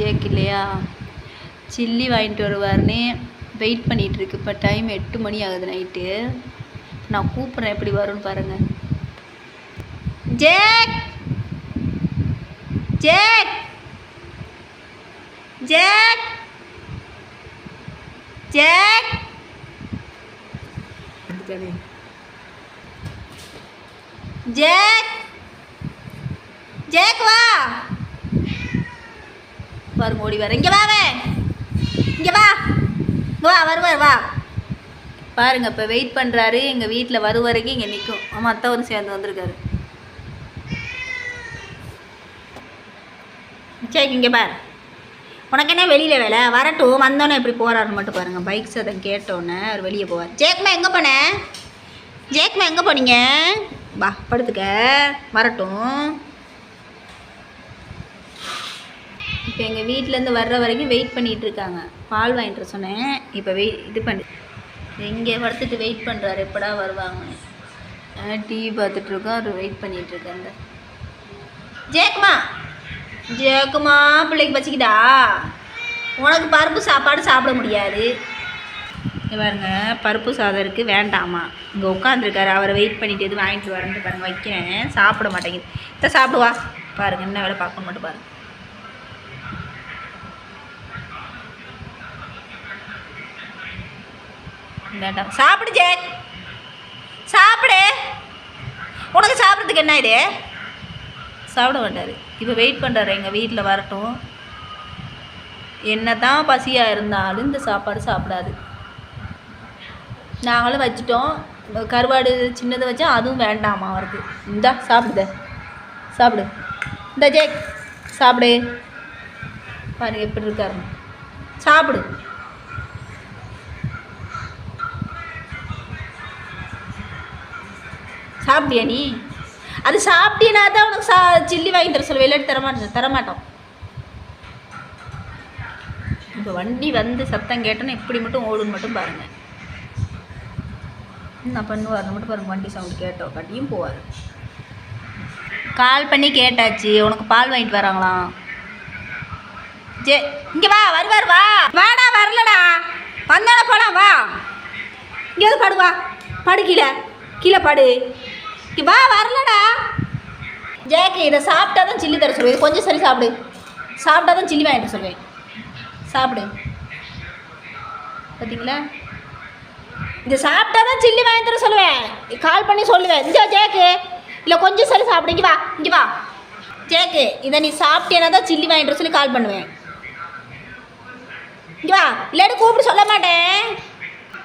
Jack இல்லையா? Chilli வாங்கிட்டு வருவார்னே wait பண்ணிகிட்ருக்கு. இப்போ டைம் எட்டு மணி ஆகுது நைட்டு. நான் கூப்பிட்றேன் எப்படி வரும்னு பாருங்கள் Jack! Jack! Jack! Jack! Jack! Jack வா! பாருங்க ஓடி வர இங்கே வாவே இங்கே வா. வா வருவார் வா. பாருங்க இப்போ வெயிட் பண்ணுறாரு எங்கள் வீட்டில் வரும் வரைக்கும் இங்கே நிற்கும் ஆமாம் அத்தவரும் சேர்ந்து வந்திருக்காரு. சரி இங்கே பாரு. உனக்கு என்ன வெளியில் வேலை? வரட்டும். வந்தோன்னே எப்படி போகிறாருன்னு மட்டும் பாருங்கள் பைக் சதம் கேட்டோன்னே அவர் வெளியே போவார். ஜேக்மா எங்கே போன? ஜேக்மா எங்கே போனீங்க? வா படுத்துக்க. வரட்டும். இப்போ எங்கள் வீட்டிலேருந்து வர்ற வரைக்கும் வெயிட் பண்ணிகிட்டு இருக்காங்க பால் வாங்கிட்டு சொன்னேன். இப்போ வெயிட் இது பண்ணி. இங்கே படுத்துட்டு வெயிட் பண்ணுறாரு. எப்படா வருவாங்கன்னு டிவி பார்த்துட்ருக்கோம் அவர் வெயிட் பண்ணிகிட்டு ஜேக்குமா ஜேக்குமா பிள்ளைக்கு பச்சிக்கிட்டா உனக்கு பருப்பு சாப்பாடு சாப்பிட முடியாது. பாருங்க பருப்பு சாதம் இருக்குது வேண்டாமா. இங்கே உட்காந்துருக்காரு அவரை வெயிட் பண்ணிட்டு எது வாங்கிட்டு வரேன்ட்டு பாருங்க. வைக்கிறேன். சாப்பிட மாட்டேங்குது. இதை சாப்பிடுவா பாருங்க என்ன வேலை பார்க்க மட்டும் பாருங்கள் வேண்டாம் சாப்பிடு ஜே சாப்பிடு. உனக்கு சாப்பிட்றதுக்கு என்ன இது? சாப்பிட மாட்டார். இப்போ வெயிட் பண்ணுறாரு எங்கள் வீட்டில் வரட்டும். என்ன தான் பசியாக இருந்தாலும் இந்த சாப்பாடு சாப்பிடாது. நாங்களும் வச்சுட்டோம். கருவாடு சின்னதை வச்சா அதுவும் வேண்டாமா அவருக்கு? இந்தா சாப்பிடுத சாப்பிடு. இந்த ஜேக் சாப்பிடு. பாருங்க எப்படி இருக்காரு சாப்பிடு. சாப்பிட்டியா நீ? அது சாப்பிட்டீனா தான் உனக்கு சா சில்லி வாங்கி தர சொல்லுவேன். இல்லாட்டி தரமாட்டேன் தரமாட்டோம். இப்போ வண்டி வந்து சத்தம் கேட்டோன்னா இப்படி மட்டும் ஓடுன்னு மட்டும் பாருங்க. என்ன பண்ணுவார் மட்டும் பாருங்க வண்டி சவுண்ட் கேட்டோம். கட்டியும் போவார். கால் பண்ணி கேட்டாச்சு. உனக்கு பால் வாங்கிட்டு வராங்களாம் ஜே இங்கே வா வருவார் வா. வாடா வரலடா. வந்தாடா போலாம் வா. இங்கே வந்து படு வா. படு கீழே. கீழே படு. வா வரலடா. ஜேக்கு இதை சாப்பிட்டா தான் சில்லி தர சொல்லுவேன். கொஞ்சம் சரி சாப்பிடு. சாப்பிட்டா தான் சில்லி வாங்கிட்டு சொல்லுவேன். சாப்பிடு. பார்த்தீங்களா இந்த சாப்பிட்டா தான் சில்லி வாங்கி தர சொல்லுவேன். கால் பண்ணி சொல்லுவேன் இந்த ஜேக்கு இல்லை கொஞ்சம் சரி சாப்பிடு. இங்கே வா இங்கே வா. ஜேக்கு இதை நீ சாப்பிட்டேனா தான் சில்லி வாங்கிட்டு வர சொல்லி கால் பண்ணுவேன். இங்கே வா. இல்லாட்டி கூப்பிட்டு சொல்ல மாட்டேன்.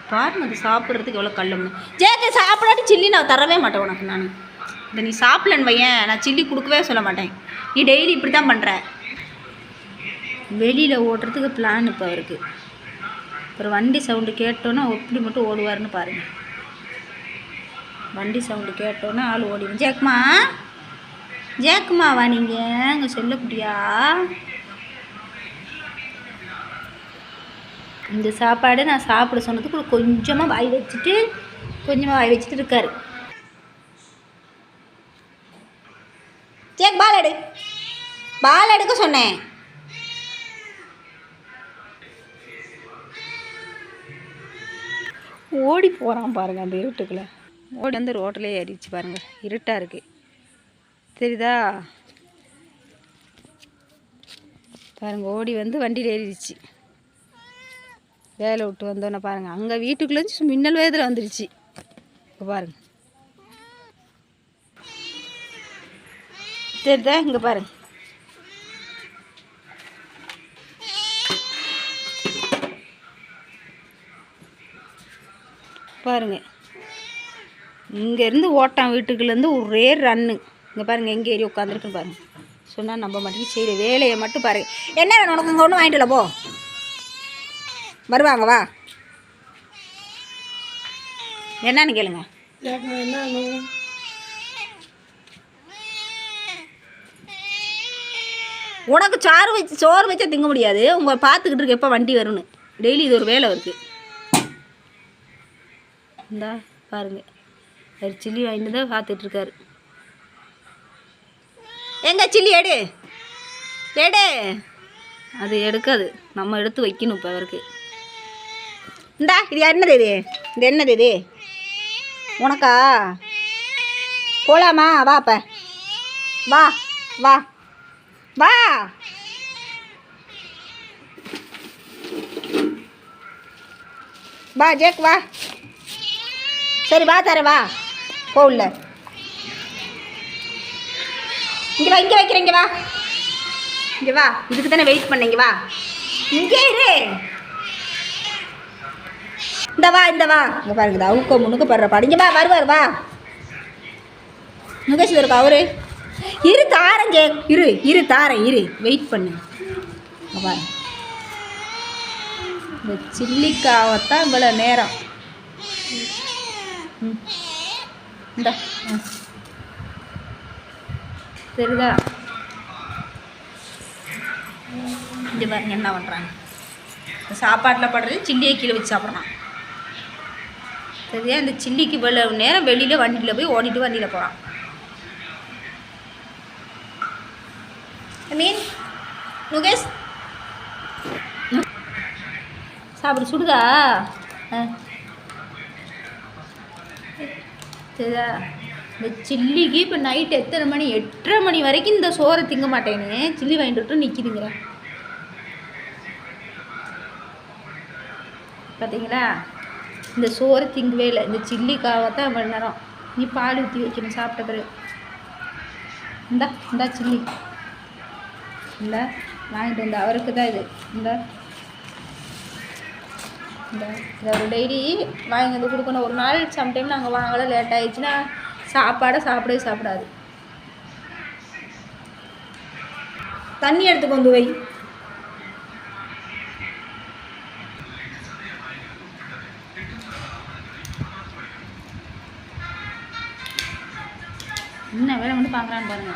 பாருங்க அது சாப்பிட்றதுக்கு எவ்வளோ கல்லும்னு ஜேக்கு சாப்பிடாட்டி சில்லி நான் தரவே மாட்டேன் உனக்கு நான். இதை நீ சாப்பிடலன்னு வையன் நான் சில்லி கொடுக்கவே சொல்ல மாட்டேன். நீ டெய்லி இப்படி தான் பண்ணுற வெளியில் ஓடுறதுக்கு பிளான் இப்போ அவருக்கு அப்புறம் வண்டி சவுண்டு கேட்டோன்னா எப்படி மட்டும் ஓடுவார்னு பாருங்கள் வண்டி சவுண்டு கேட்டோன்னே ஆள் ஓடிடும் ஜேக்குமா ஜேக்குமாவா நீங்கள் அங்கே சொல்லக்கூடியா இந்த சாப்பாடு நான் சாப்பிட சொன்னதுக்கு ஒரு கொஞ்சமாக வாய் வச்சுட்டு கொஞ்சமாக வாய் வச்சுட்டு இருக்காரு. ஜேக் பால் எடு. பால் எடுக்க சொன்னேன். ஓடி போகிறான் பாருங்க அந்த இருட்டுக்குள்ள. ஓடி வந்து ரோட்டிலே ஏறிச்சு பாருங்க. இருட்டாக இருக்கு. தெரியுதா? பாருங்க ஓடி வந்து வண்டியில் ஏறிடுச்சு. வேலை விட்டு வந்தோன்னே பாருங்கள் அங்கே வீட்டுக்குள்ளேருந்து மின்னல் வேதில் வந்துருச்சு. இப்போ பாருங்கள் தெரியுதா இங்கே பாருங்க. பாருங்க. இங்கேருந்து ஓட்டான் வீட்டுக்குள்ளேருந்து ஒரே ரன்னு இங்கே பாருங்கள் எங்கே ஏறி உட்காந்துருக்குன்னு பாருங்கள் சொன்னால் நம்ப மாட்டேங்குது. செய்கிற வேலையை மட்டும் பாருங்கள் என்ன வேணும் உனக்கு? இங்கே ஒன்றும் வாங்கிட்டு போ. வருவாங்க வா. என்னன்னு கேளுங்க. உனக்கு சாறு வச்சு சோறு வச்சா திங்க முடியாது. உங்களை பார்த்துக்கிட்டு இருக்க எப்போ வண்டி வரும்னு. டெய்லி இது ஒரு வேலை இருக்குது இந்தா பாருங்க. அவர் சில்லி வாங்கிட்டு தான் பார்த்துட்ருக்காரு எங்க சில்லி எடு. எடு. அது எடுக்காது. நம்ம எடுத்து வைக்கணும் இப்போ அவருக்கு. இந்தா இது என்னது இது? இது என்னது இது? உனக்கா? போகலாமா வா அப்ப. வா வா. வா. வா ஜேக் வா. சரி வா தரேன் வா. போ உள்ள. இங்கே வா இங்கே வைக்கிறேன் இங்கே வா. இங்கே வா. இதுக்கு தானே வெயிட் பண்ணீங்க வா. இங்கே இரு. இந்த வா இந்த வா. இங்கே பாருங்க அவுக்க முன்னுக்கு படுற பாடு. வா வருவார் வா. முகேஷ் இருக்கா அவரு. இரு தாரேன் ஜே இரு இரு தாரேன் இரு. வெயிட் பண்ணு. பாரு. இந்த சில்லிக்காவத்தான் இவ்வளோ நேரம். ம். இந்த சரிதா இங்கே பாருங்க என்ன பண்ணுறாங்க சாப்பாட்டில் படுறது சில்லியை கீழே வச்சு சாப்பிட்றான் சரியா? இந்த சில்லிக்கு இவ்வளவு நேரம் வெளியில் வண்டியில் போய் ஓடிட்டு வண்டியில் போகிறான் மீன் முகேஷ் சாப்பிடு சுடுதா? ஆ. சரிதா இந்த சில்லிக்கு இப்போ நைட் எத்தனை மணி? எட்டரை மணி வரைக்கும் இந்த சோறை திங்க மாட்டேன்னு சில்லி வாங்கிட்டு விட்டு நிற்கிதுங்கிற பார்த்தீங்களா இந்த சோறு திங்கவே இல்லை. இந்த சில்லிக்காக தான் இவ்வளோ நேரம் நீ பால் ஊற்றி வைக்கணும். சாப்பிட்ட பிறகு. இந்தா இந்தா சில்லி. இந்தா வாங்கிட்டு வந்தா அவருக்கு தான் இது. இந்த. இந்த ஒரு டெய்லி வாங்கி வந்து கொடுக்கணும். ஒரு நாள் சம்டைம் நாங்கள் வாங்கலாம் லேட் ஆகிடுச்சுன்னா சாப்பாடை சாப்பிடவே சாப்பிடாது. தண்ணி எடுத்து கொண்டு வை. என்ன வேலை மட்டும் பார்க்குறான்னு பாருங்க.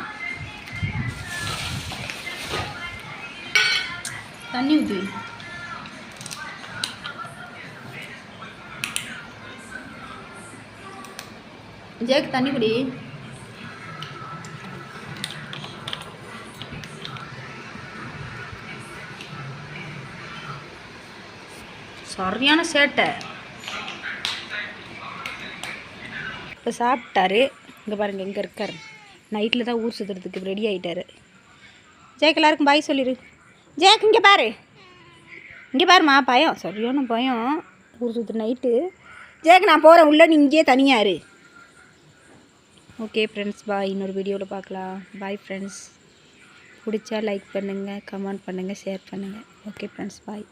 தண்ணி ஊற்றி ஜேக்கு ஜேக் தண்ணி குடி. சரியான சேட்டை. இப்போ சாப்பிட்டாரு. இங்கே பாருங்கள் எங்கே இருக்கார். நைட்டில் தான் ஊர் சுற்றுறதுக்கு ரெடி ஆகிட்டார் ஜேக் எல்லாருக்கும் பாய் சொல்லிடு ஜேக் இங்கே பாரு. இங்கே பாருமா பயம். சரியான பயம். ஊர் சுற்றுற நைட்டு ஜேக் நான் போகிறேன் உள்ள நீ இங்கேயே தனியாக இரு. ஓகே ஃப்ரெண்ட்ஸ் பாய் இன்னொரு வீடியோவில் பார்க்கலாம். பாய் ஃப்ரெண்ட்ஸ் பிடிச்சா லைக் பண்ணுங்கள் கமெண்ட் பண்ணுங்கள் ஷேர் பண்ணுங்கள் ஓகே ஃப்ரெண்ட்ஸ் பாய்